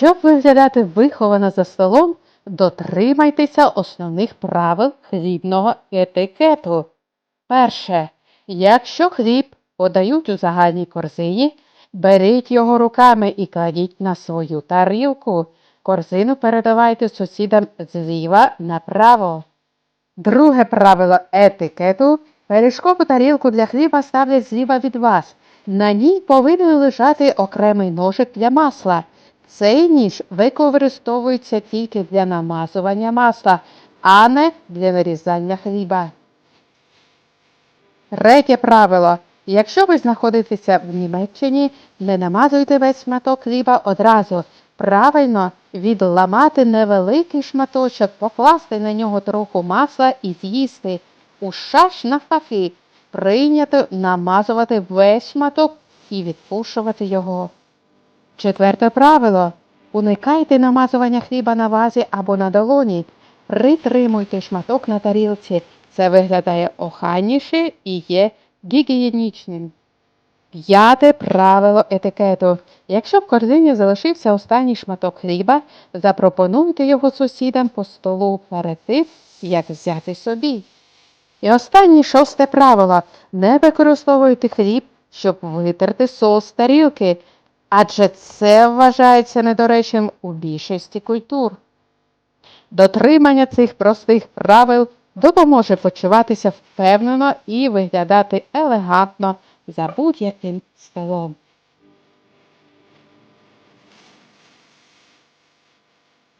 Щоб виглядати виховано за столом, дотримайтеся основних правил хлібного етикету. Перше. Якщо хліб подають у загальній корзині, беріть його руками і кладіть на свою тарілку. Корзину передавайте сусідам зліва направо. Друге правило етикету пиріжкову тарілку для хліба ставлять зліва від вас. На ній повинен лежати окремий ножик для масла. Цей ніж використовується тільки для намазування масла, а не для нарізання хліба. Третє правило. Якщо ви знаходитеся в Німеччині, не намазуйте весь шматок хліба одразу. Правильно відламати невеликий шматочок, покласти на нього трохи масла і з'їсти. У США ж навпаки прийнято намазувати весь шматок і відпушувати його. Четверте правило. Уникайте намазування хліба на вазі або на долоні. Притримуйте шматок на тарілці. Це виглядає охайніше і є гігієнічним. П'яте правило етикету. Якщо в корзині залишився останній шматок хліба, запропонуйте його сусідам по столу перед тим, як взяти собі. І останнє шосте правило. Не використовуйте хліб, щоб витерти соус з тарілки, адже це вважається недоречним у більшості культур. Дотримання цих простих правил допоможе почуватися впевнено і виглядати елегантно за будь-яким столом.